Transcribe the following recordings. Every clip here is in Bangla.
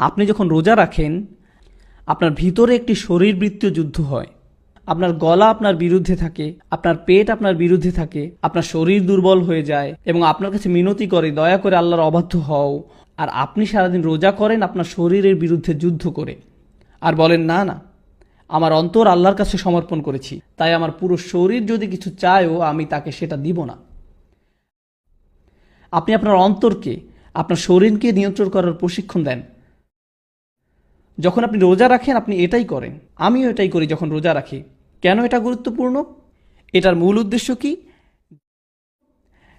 আপনি যখন রোজা রাখেন, আপনার ভিতরে একটি শরীরবৃত্তীয় যুদ্ধ হয়। আপনার গলা আপনার বিরুদ্ধে থাকে, আপনার পেট আপনার বিরুদ্ধে থাকে, আপনার শরীর দুর্বল হয়ে যায় এবং আপনার কাছে মিনতি করে, দয়া করে আল্লাহর অবাধ্য হও। আর আপনি সারাদিন রোজা করেন, আপনার শরীরের বিরুদ্ধে যুদ্ধ করে। আর বলেন, না না, আমার অন্তর আল্লাহর কাছে সমর্পণ করেছি। তাই আমার পুরো শরীর যদি কিছু চায়ও, আমি তাকে সেটা দিব না। আপনি আপনার অন্তরকে, আপনার শরীরকে নিয়ন্ত্রণ করার প্রশিক্ষণ দেন। যখন আপনি রোজা রাখেন, আপনি এটাই করেন। আমিও এটাই করি যখন রোজা রাখি। কেন এটা গুরুত্বপূর্ণ? এটার মূল উদ্দেশ্য কি?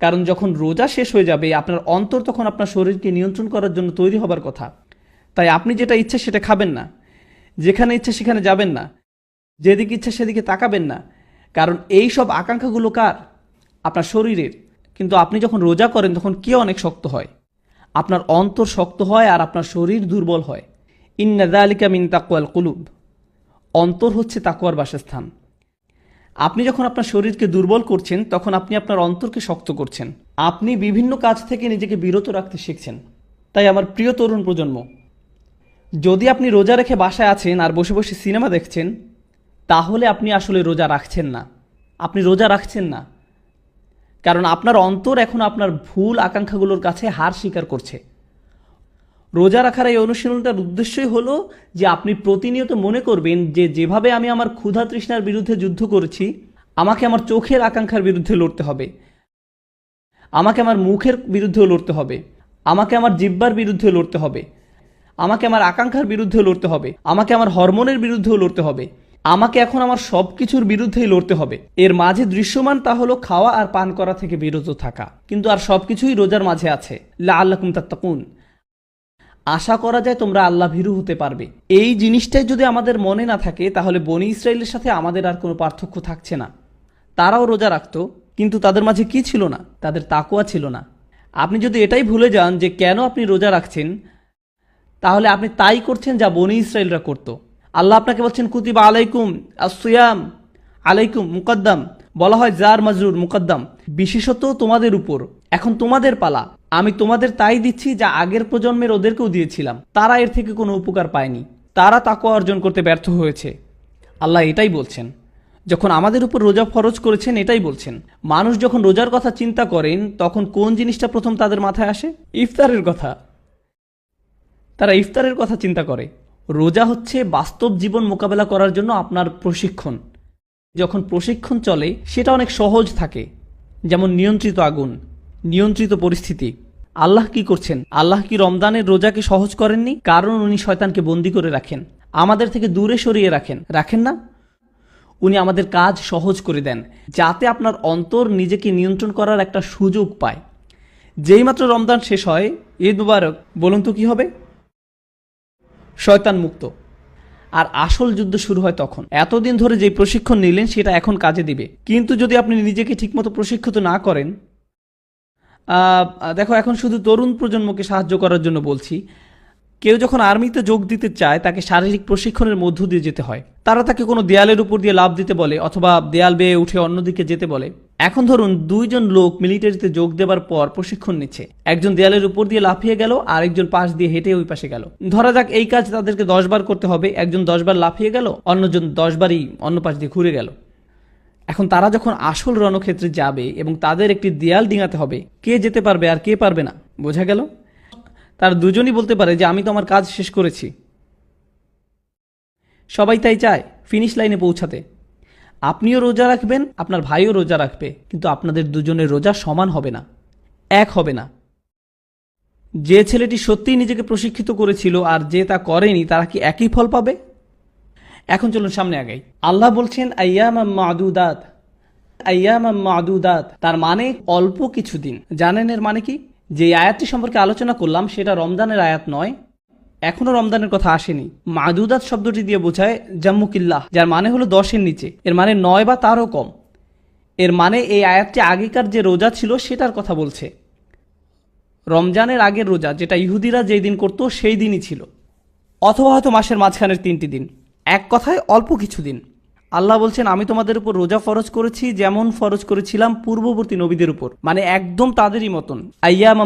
কারণ যখন রোজা শেষ হয়ে যাবে, আপনার অন্তর তখন আপনার শরীরকে নিয়ন্ত্রণ করার জন্য তৈরি হবার কথা। তাই আপনি যেটা ইচ্ছা সেটা খাবেন না। যেখানে ইচ্ছা সেখানে যাবেন না। যেদিকে ইচ্ছা সেদিকে তাকাবেন না। কারণ এই সব আকাঙ্ক্ষাগুলো কার? আপনার শরীরের। কিন্তু আপনি যখন রোজা করেন, তখন কে অনেক শক্ত হয়? আপনার অন্তর শক্ত হয় আর আপনার শরীর দুর্বল হয়। ইন্নাদা আলিকা মিন তাকুয়াল কুলুব। অন্তর হচ্ছে তাকুয়ার বাসস্থান। আপনি যখন আপনার শরীরকে দুর্বল করছেন, তখন আপনি আপনার অন্তরকে শক্ত করছেন। আপনি বিভিন্ন কাজ থেকে নিজেকে বিরত রাখতে শিখছেন। তাই আমার প্রিয় তরুণ প্রজন্ম, যদি আপনি রোজা রেখে বাসায় আছেন আর বসে বসে সিনেমা দেখছেন, তাহলে আপনি আসলে রোজা রাখছেন না। আপনি রোজা রাখছেন না। কারণ আপনার অন্তর এখন আপনার ভুল আকাঙ্ক্ষাগুলোর কাছে হার স্বীকার করছে। রোজা রাখার এই অনুশীলনটার উদ্দেশ্যই হলো যে আপনি প্রতিনিয়ত মনে করবেন যে যেভাবে আমি আমার ক্ষুধা তৃষ্ণার বিরুদ্ধে যুদ্ধ করেছি, আমাকে আমার চোখের আকাঙ্ক্ষার বিরুদ্ধে লড়তে হবে। আমাকে আমার মুখের বিরুদ্ধেও লড়তে হবে। আমাকে আমার জিব্বার বিরুদ্ধে লড়তে হবে। আমাকে আমার আকাঙ্ক্ষার বিরুদ্ধে লড়তে হবে। আমাকে আমার হরমোনের বিরুদ্ধেও লড়তে হবে। আমাকে এখন আমার সব কিছুর বিরুদ্ধেই লড়তে হবে। এর মাঝে দৃশ্যমান তা হলো খাওয়া আর পান করা থেকে বিরত থাকা। কিন্তু আর সব কিছুই রোজার মাঝে আছে। লা আল্লাকুম তাত্তাকুন। আশা করা যায় তোমরা আল্লাহ ভীরু হতে পারবে। এই জিনিসটাই যদি আমাদের মনে না থাকে, তাহলে বনি ইসরায়েলের সাথে আমাদের আর কোনো পার্থক্য থাকছে না। তারাও রোজা রাখত, কিন্তু তাদের মাঝে কি ছিল না? তাদের তাকুয়া ছিল না। আপনি যদি এটাই ভুলে যান যে কেন আপনি রোজা রাখছেন, তাহলে আপনি তাই করছেন যা বনি ইসরায়েলরা করত। আল্লাহ আপনাকে বলছেন, কুতিবা আলাইকুম আসুয়াম আলাইকুম মুকদ্দাম। বলা হয়, জার মাজরুর মুকদ্দাম। বিশেষত তোমাদের উপর। এখন তোমাদের পালা। আমি তোমাদের তাই দিচ্ছি যা আগের প্রজন্মের ওদেরকেও দিয়েছিলাম। তারা এর থেকে কোনো উপকার পায়নি। তারা তাকে অর্জন করতে ব্যর্থ হয়েছে। আল্লাহ এটাই বলছেন। যখন আমাদের উপর রোজা ফরজ করেছেন, এটাই বলছেন। মানুষ যখন রোজার কথা চিন্তা করেন, তখন কোন জিনিসটা প্রথম তাদের মাথায় আসে? ইফতারের কথা। তারা ইফতারের কথা চিন্তা করে। রোজা হচ্ছে বাস্তব জীবন মোকাবেলা করার জন্য আপনার প্রশিক্ষণ। যখন প্রশিক্ষণ চলে, সেটা অনেক সহজ থাকে। যেমন নিয়ন্ত্রিত আগুন, নিয়ন্ত্রিত পরিস্থিতি। আল্লাহ কি করছেন? আল্লাহ কি রমদানের রোজাকে সহজ করেননি? কারণ উনি শয়তানকে বন্দি করে রাখেন। আমাদের থেকে দূরে সরিয়ে রাখেন। রাখেন না? উনি আমাদের কাজ সহজ করে দেন, যাতে আপনার অন্তর নিজেকে নিয়ন্ত্রণ করার একটা সুযোগ পায়। যেই মাত্র রমজান শেষ হয়, ঈদ মুবারক, বলুন তো কি হবে? শয়তান মুক্ত। আর আসল যুদ্ধ শুরু হয় তখন। এতদিন ধরে যে প্রশিক্ষণ নিলেন, সেটা এখন কাজে দিবে। কিন্তু যদি আপনি নিজেকে ঠিকমতো প্রশিক্ষিত না করেন দেখো, এখন শুধু তরুণ প্রজন্মকে সাহায্য করার জন্য বলছি। কেউ যখন আর্মিতে যোগ দিতে চায়, তাকে শারীরিক প্রশিক্ষণের মধ্য দিয়ে যেতে হয়। তারা তাকে কোনো দেয়ালের উপর দিয়ে লাভ দিতে বলে অথবা দেয়াল বেয়ে উঠে অন্যদিকে যেতে বলে। এখন ধরুন, দুইজন লোক মিলিটারিতে যোগ দেবার পর প্রশিক্ষণ নিচ্ছে। একজন দেয়ালের উপর দিয়ে লাফিয়ে গেল আর একজন পাশ দিয়ে হেঁটে ওই পাশে গেল। ধরা যাক, এই কাজ তাদেরকে দশ বার করতে হবে। একজন দশ বার লাফিয়ে গেল, অন্যজন দশ বারই অন্য পাশ দিয়ে ঘুরে গেল। এখন তারা যখন আসল রণক্ষেত্রে যাবে এবং তাদের একটি দেয়াল ডিঙাতে হবে, কে যেতে পারবে আর কে পারবে না, বোঝা গেল? তার দুজনই বলতে পারে যে, আমি তো আমার কাজ শেষ করেছি। সবাই তাই চায়, ফিনিশ লাইনে পৌঁছাতে। আপনিও রোজা রাখবেন, আপনার ভাইও রোজা রাখবে, কিন্তু আপনাদের দুজনের রোজা সমান হবে না, এক হবে না। যে ছেলেটি সত্যিই নিজেকে প্রশিক্ষিত করেছিল আর যে তা করেনি, তারা কি একই ফল পাবে? এখন চলুন সামনে আগাই। আল্লাহ বলছেন আয়াম মাদুদাত। তার মানে অল্প কিছুদিন। জানেন এর মানে কি? যে আয়াতটি সম্পর্কে আলোচনা করলাম, সেটা রমজানের আয়াত নয়। এখনও রমজানের কথা আসেনি। মাদুদাত শব্দটি দিয়ে বোঝায় জাম্মুকিল্লাহ, যার মানে হলো দশের নিচে। এর মানে নয় বা তারও কম। এর মানে এই আয়াতটি আগেকার যে রোজা ছিল, সেটার কথা বলছে। রমজানের আগের রোজা, যেটা ইহুদিরা যেই দিন করতো সেই দিনই ছিল। অথবা হয়তো মাসের মাঝখানের তিনটি দিন। এক কথায় অল্প কিছু দিন আল্লাহ বলছেন, আমি তোমাদের উপর রোজা ফরজ করেছি, যেমন ফরজ করেছিলাম পূর্ববর্তী নবীদের উপর। মানে একদম তাদেরই মতন। আইয়াম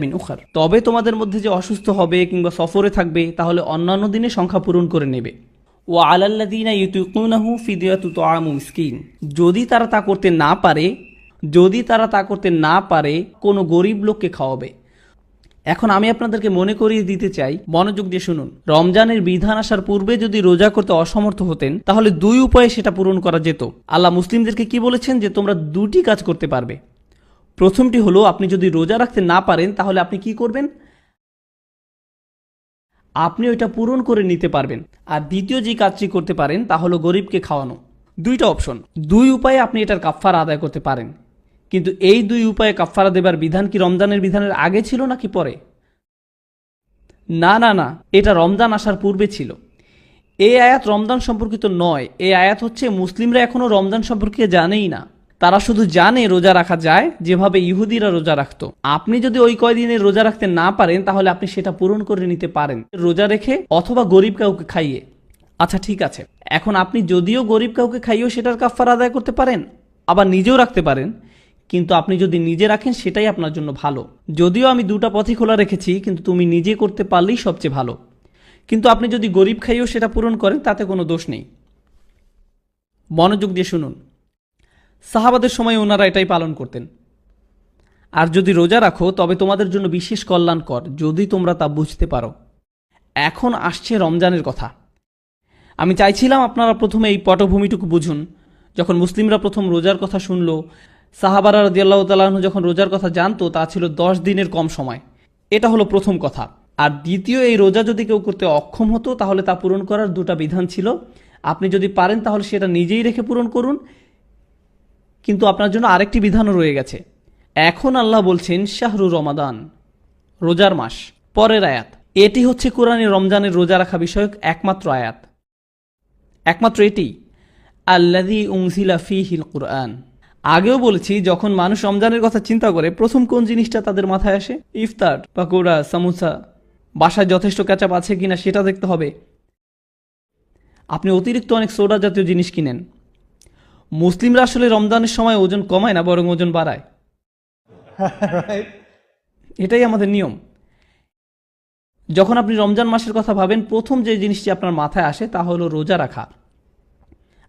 মিন উখার। তবে তোমাদের মধ্যে যে অসুস্থ হবে কিংবা সফরে থাকবে, তাহলে অন্যান্য দিনে সংখ্যা পূরণ করে নেবে। ও আলাল্লাদিনা মিসকিন। যদি তারা তা করতে না পারে, যদি তারা তা করতে না পারে, কোনো গরিব লোককে খাওয়াবে। এখন আমি আপনাদেরকে মনে করিয়ে দিতে চাই, মনোযোগ দিয়ে শুনুন। রমজানের বিধান আসার পূর্বে যদি রোজা করতে অসমর্থ হতেন, তাহলে দুই উপায়ে সেটা পূরণ করা যেত। আল্লাহ মুসলিমদেরকে কি বলেছেন যে, তোমরা দুটি কাজ করতে পারবে। প্রথমটি হলো, আপনি যদি রোজা রাখতে না পারেন, তাহলে আপনি কি করবেন? আপনি ওইটা পূরণ করে নিতে পারবেন। আর দ্বিতীয় যে কাজটি করতে পারেন, তা হলো গরিবকে খাওয়ানো। দুইটা অপশন। দুই উপায়ে আপনি এটার কাফফারা আদায় করতে পারেন। কিন্তু এই দুই উপায়ে কাফফারা দেবার বিধান কি রমজানের বিধানের আগে ছিল নাকি পরে? না না না, এটা রমজান আসার পূর্বে ছিল। এই আয়াত রমজান সম্পর্কিত নয়। এই আয়াত হচ্ছে মুসলিমরা এখনও রমজান সম্পর্কে জানেই না। তারা শুধু জানে রোজা রাখা যায়, যেভাবে ইহুদিরা রোজা রাখতো। আপনি যদি ওই কয়দিনে রোজা রাখতে না পারেন, তাহলে আপনি সেটা পূরণ করে নিতে পারেন। রোজা রেখে অথবা গরিব কাউকে খাইয়ে। আচ্ছা ঠিক আছে। এখন আপনি যদিও গরিব কাউকে খাইয়েও সেটার কাফার আদায় করতে পারেন, আবার নিজেও রাখতে পারেন কিন্তু আপনি যদি নিজে রাখেন, সেটাই আপনার জন্য ভালো। যদিও আমি দুটা পথই খোলা রেখেছি, কিন্তু তুমি নিজে করতে পারলেই সবচেয়ে ভালো। কিন্তু আপনি যদি গরিব খাইয়েও সেটা পূরণ করেন, তাতে কোনো দোষ নেই। মনোযোগ দিয়ে শুনুন। সাহাবাদের সময় ওনারা এটাই পালন করতেন। আর যদি রোজা রাখো, তবে তোমাদের জন্য বিশেষ কল্যাণকর, যদি তোমরা তা বুঝতে পারো। এখন আসছে রমজানের কথা। আমি চাইছিলাম আপনারা প্রথমে এই পটভূমিটুকু বুঝুন। যখন মুসলিমরা প্রথম রোজার কথা শুনল সাহাবারা রদিয়াল্লাহ তালাহ যখন রোজার কথা জানতো, তা ছিল দশ দিনের কম সময়। এটা হলো প্রথম কথা। আর দ্বিতীয়, এই রোজা যদি কেউ করতে অক্ষম হতো, তাহলে তা পূরণ করার দুটা বিধান ছিল। আপনি যদি পারেন, তাহলে সেটা নিজেই রেখে পূরণ করুন। কিন্তু আপনার জন্য আরেকটি বিধানও রয়ে গেছে। এখন আল্লাহ বলছেন, শাহরু রমাদান, রোজার মাস, পরের আয়াত। এটি হচ্ছে কোরআনে রমজানের রোজা রাখা বিষয়ক একমাত্র আয়াত। একমাত্র এটি। আল্লাদি উংসিলা ফি হিল কোরআন। আগেও বলেছি যখন মানুষ রমজানের কথা চিন্তা করে প্রথম কোন জিনিসটা তাদের মাথায় আসে? ইফতার পাকোড়া সামোসা। বাসায় যথেষ্ট ক্যাচাপ আছে কিনা সেটা দেখতে হবে। আপনি অতিরিক্ত অনেক সোডা জাতীয় জিনিস কিনেন। মুসলিমরা আসলে রমজানের সময় ওজন কমায় না বরং ওজন বাড়ায়। এটাই আমাদের নিয়ম। যখন আপনি রমজান মাসের কথা ভাবেন প্রথম যে জিনিসটি আপনার মাথায় আসে তা হলো রোজা রাখা।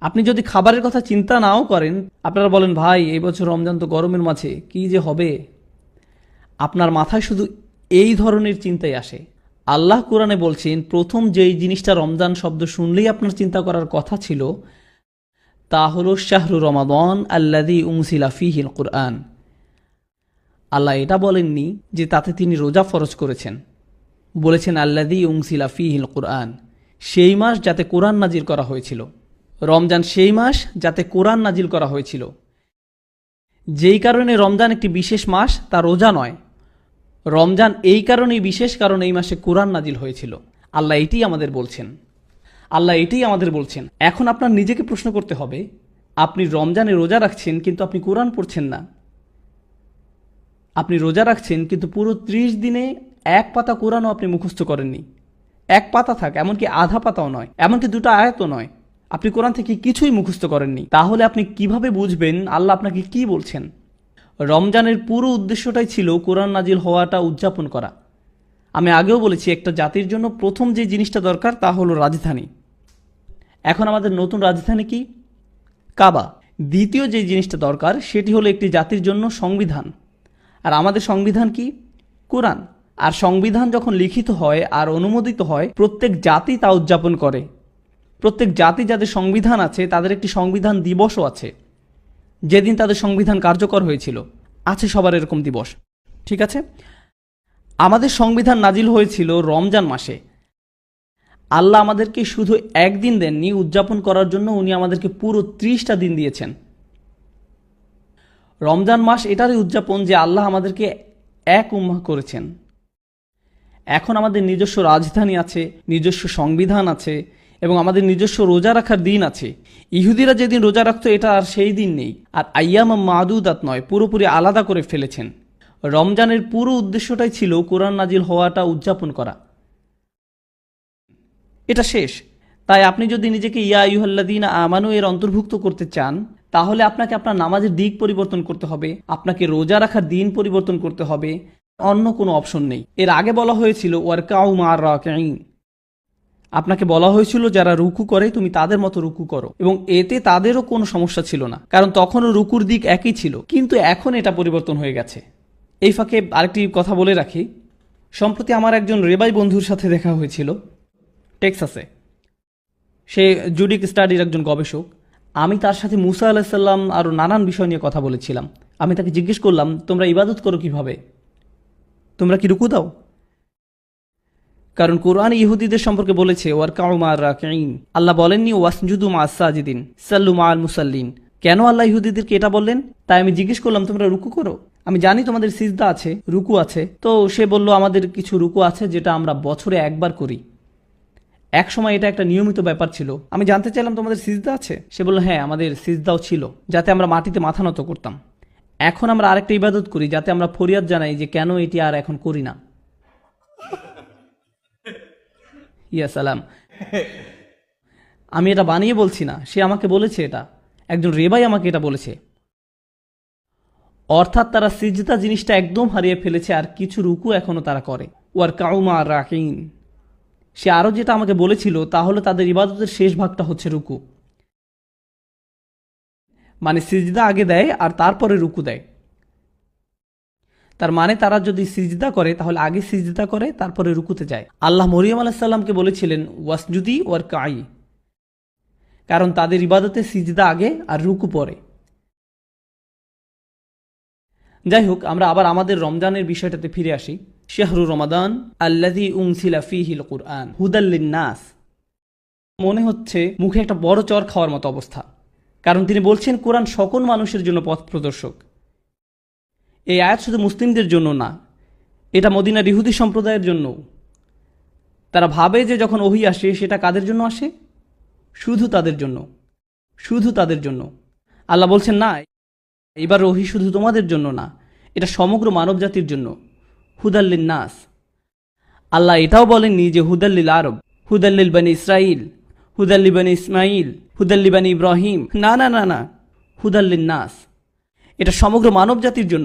আপনি যদি খাবারের কথা চিন্তা নাও করেন, আপনারা বলেন, ভাই, এই বছর রমজান তো গরমের মাঝে, কি যে হবে? আপনার মাথায় শুধু এই ধরনের চিন্তাই আসে। আল্লাহ কোরআনে বলছেন, প্রথম যেই জিনিসটা রমজান শব্দ শুনলেই আপনার চিন্তা করার কথা ছিল, তা হলো শাহরু রমাদন আল্লাদি উমসিলা ফিহিল কোরআন। আল্লাহ এটা বলেননি যে তাতে তিনি রোজা ফরজ করেছেন। বলেছেন আল্লাদি উংসিলা ফিহিল কোরআন। সেই মাস যাতে কোরআন নাজির করা হয়েছিল। রমজান সেই মাস যাতে কোরআন নাজিল করা হয়েছিল। যেই কারণে রমজান একটি বিশেষ মাস, তা রোজা নয়। রমজান এই কারণেই বিশেষ কারণ এই মাসে কোরআন নাজিল হয়েছিল। আল্লাহ এটিই আমাদের বলছেন। আল্লাহ এটাই আমাদের বলছেন। এখন আপনার নিজেকে প্রশ্ন করতে হবে, আপনি রমজানে রোজা রাখছেন কিন্তু আপনি কোরআন পড়ছেন না। আপনি রোজা রাখছেন কিন্তু পুরো ত্রিশ দিনে এক পাতা কোরআনও আপনি মুখস্থ করেননি। এক পাতা থাক, এমনকি আধা পাতাও নয়, এমনকি দুটো আয়াতও নয়। আপনি কোরআন থেকে কিছুই মুখস্থ করেননি। তাহলে আপনি কীভাবে বুঝবেন আল্লাহ আপনাকে কি বলছেন? রমজানের পুরো উদ্দেশ্যটাই ছিল কোরআন নাজিল হওয়াটা উদযাপন করা। আমি আগেও বলেছি, একটা জাতির জন্য প্রথম যে জিনিসটা দরকার তা হলো রাজধানী। এখন আমাদের নতুন রাজধানী কি? কাবা। দ্বিতীয় যে জিনিসটা দরকার, সেটি হলো একটি জাতির জন্য সংবিধান। আর আমাদের সংবিধান কি? কোরআন। আর সংবিধান যখন লিখিত হয় আর অনুমোদিত হয়, প্রত্যেক জাতি তা উদযাপন করে। প্রত্যেক জাতি যাদের সংবিধান আছে, তাদের একটি সংবিধান দিবসও আছে। যেদিন তাদের সংবিধান কার্যকর হয়েছিল, আছে সবার এরকম দিবস। ঠিক আছে? আমাদের সংবিধান নাজিল হয়েছিল রমজান মাসে। আল্লাহ আমাদেরকে শুধু একদিন দেননি, উদযাপন করার জন্য উনি আমাদেরকে পুরো ত্রিশটা দিন দিয়েছেন। রমজান মাস এটারই উদযাপন যে আল্লাহ আমাদেরকে এক উম্মাহ করেছেন। এখন আমাদের নিজস্ব রাজধানী আছে, নিজস্ব সংবিধান আছে এবং আমাদের নিজস্ব রোজা রাখার দিন আছে। ইহুদিরা যেদিন রোজা রাখতো, এটা আর সেই দিন নেই। আর আইয়ামা মাদুদাত নয়, পুরোপুরি আলাদা করে ফেলেছেন। রমজানের পুরো উদ্দেশ্যটাই ছিল কোরআন নাজিল হওয়াটা উদযাপন করা। এটা শেষ। তাই আপনি যদি নিজেকে ইয়া ইউহাল্লাদিন আমানু এর অন্তর্ভুক্ত করতে চান, তাহলে আপনাকে আপনার নামাজের দিক পরিবর্তন করতে হবে, আপনাকে রোজা রাখার দিন পরিবর্তন করতে হবে। অন্য কোনো অপশন নেই। এর আগে বলা হয়েছিল, ওয়ার্কাউ মার রাকাইন আপনাকে বলা হয়েছিল যারা রুকু করে, তুমি তাদের মতো রুকু করো। এবং এতে তাদেরও কোনো সমস্যা ছিল না, কারণ তখনও রুকুর দিক একই ছিল। কিন্তু এখন এটা পরিবর্তন হয়ে গেছে। এই ফাঁকে আরেকটি কথা বলে রাখি। সম্প্রতি আমার একজন রেবাই বন্ধুর সাথে দেখা হয়েছিল টেক্সাসে। সে জুডিক স্টাডির একজন গবেষক। আমি তার সাথে মুসা আলাহিসাল্লাম আরও নানান বিষয় নিয়ে কথা বলেছিলাম। আমি তাকে জিজ্ঞেস করলাম, তোমরা ইবাদত করো কীভাবে? তোমরা কি রুকু দাও? কারণ কোরআন ইহুদিদের সম্পর্কে বলেছে, ওয়ারকাউ মা রাকিন আল্লাহ বলেননি, ওয়াসজুদু মা সাজিদিন, সাল্লু মা আল মুসাল্লিন। কেন আল্লাহ ইহুদিদেরকে এটা বললেন? তাই আমি জিজ্ঞেস করলাম, তোমরা রুকু করো? আমি জানি তোমাদের সিজদা আছে, রুকু আছে। তো সে বলল, আমাদের কিছু রুকু আছে যেটা আমরা বছরে একবার করি। এক সময় এটা একটা নিয়মিত ব্যাপার ছিল। আমি জানতে চাইলাম, তোমাদের সিজদা আছে? সে বলল হ্যাঁ আমাদের সিজদাও ছিল, যাতে আমরা মাটিতে মাথা নত করতাম। এখন আমরা আরেকটা ইবাদত করি, যাতে আমরা ফরিয়াদ জানাই যে কেন এটি আর এখন করি না। ইয়া সালাম। আমি এটা বানিয়ে বলছি না, সে আমাকে বলেছে এটা। একজন রেবাই আমাকে এটা বলেছে। অর্থাৎ তারা সিজদা জিনিসটা একদম হারিয়ে ফেলেছে আর কিছু রুকু এখনও তারা করে। ওয়ার কাউমা রাকিন। সে আরও যেটা আমাকে বলেছিল, তাহলে তাদের ইবাদতের শেষ ভাগটা হচ্ছে রুকু। মানে সিজদা আগে দেয় আর তারপরে রুকু দেয়। তার মানে তারা যদি সিজদা করে, তাহলে আগে সিজদা করে, তারপরে রুকুতে যায়। আল্লাহ মরিয়ম আলাহিসাল্লামকে বলেছিলেন, ওয়াসজুদি ওয়ার কাই কারণ তাদের ইবাদতে সিজদা আগে আর রুকু পরে। যাই হোক, আমরা আবার আমাদের রমজানের বিষয়টাতে ফিরে আসি। শাহরু রমাদান কুরআন নাস মনে হচ্ছে মুখে একটা বড় চর খাওয়ার মতো অবস্থা। কারণ তিনি বলছেন, কোরআন সকল মানুষের জন্য পথ প্রদর্শক। এই আয়াত শুধু মুসলিমদের জন্য না, এটা মদিনার ইহুদি সম্প্রদায়ের জন্য। তারা ভাবে যে যখন ওহি আসে, সেটা কাদের জন্য আসে? শুধু তাদের জন্য। শুধু তাদের জন্য। আল্লাহ বলছেন, না, এবার ওহি শুধু তোমাদের জন্য না, এটা সমগ্র মানব জাতির জন্য। হুদাল্লিন নাস আল্লাহ এটাও বলেননি যে হুদাল্লিল আরব হুদাল্লিল বানি ইসরাইল হুদাল্লি বানি ইসমাইল হুদাল্লি বানি ইব্রাহিম। না না না না হুদাল্লিন নাস এটা সমগ্র মানব জাতির জন্য।